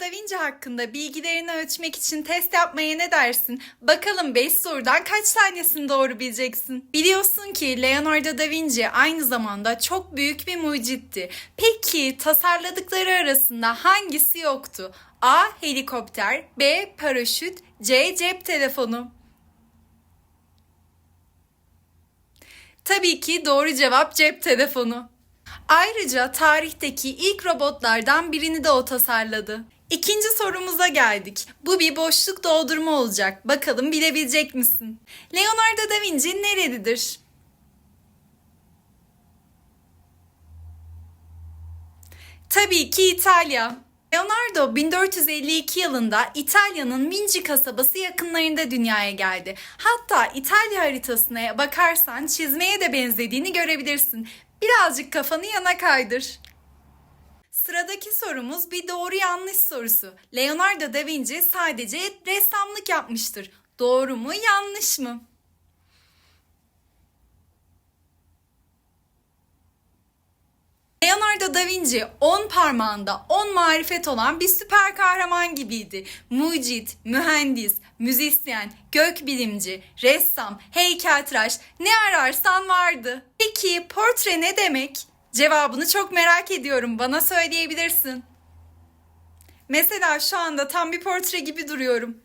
Da Vinci hakkında bilgilerini ölçmek için test yapmaya ne dersin? Bakalım 5 sorudan kaç tanesini doğru bileceksin? Biliyorsun ki Leonardo da Vinci aynı zamanda çok büyük bir mucitti. Peki tasarladıkları arasında hangisi yoktu? A. Helikopter B. Paraşüt C. Cep telefonu Tabii ki doğru cevap cep telefonu. Ayrıca tarihteki ilk robotlardan birini de o tasarladı. İkinci sorumuza geldik. Bu bir boşluk doldurma olacak. Bakalım bilebilecek misin? Leonardo da Vinci nerelidir? Tabii ki İtalya. Leonardo 1452 yılında İtalya'nın Vinci kasabası yakınlarında dünyaya geldi. Hatta İtalya haritasına bakarsan çizmeye de benzediğini görebilirsin. Birazcık kafanı yana kaydır. Sıradaki sorumuz bir doğru yanlış sorusu. Leonardo da Vinci sadece ressamlık yapmıştır. Doğru mu yanlış mı? Leonardo da Vinci 10 parmağında 10 marifet olan bir süper kahraman gibiydi. Mucit, mühendis, müzisyen, gökbilimci, ressam, heykeltıraş ne ararsan vardı. Peki portre ne demek? Cevabını çok merak ediyorum. Bana söyleyebilirsin. Mesela şu anda tam bir portre gibi duruyorum.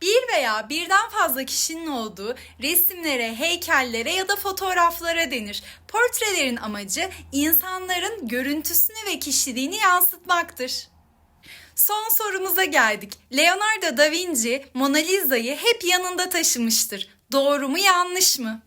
Bir veya birden fazla kişinin olduğu resimlere, heykellere ya da fotoğraflara denir. Portrelerin amacı insanların görüntüsünü ve kişiliğini yansıtmaktır. Son sorumuza geldik. Leonardo da Vinci Mona Lisa'yı hep yanında taşımıştır. Doğru mu yanlış mı?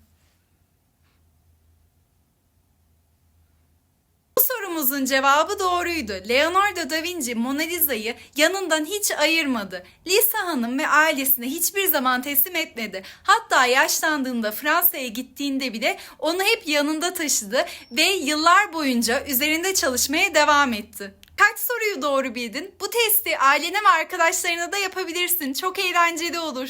Bu sorumuzun cevabı doğruydu. Leonardo da Vinci Mona Lisa'yı yanından hiç ayırmadı. Lisa Hanım ve ailesine hiçbir zaman teslim etmedi. Hatta yaşlandığında Fransa'ya gittiğinde bile onu hep yanında taşıdı ve yıllar boyunca üzerinde çalışmaya devam etti. Kaç soruyu doğru bildin? Bu testi ailene ve arkadaşlarına da yapabilirsin. Çok eğlenceli olur.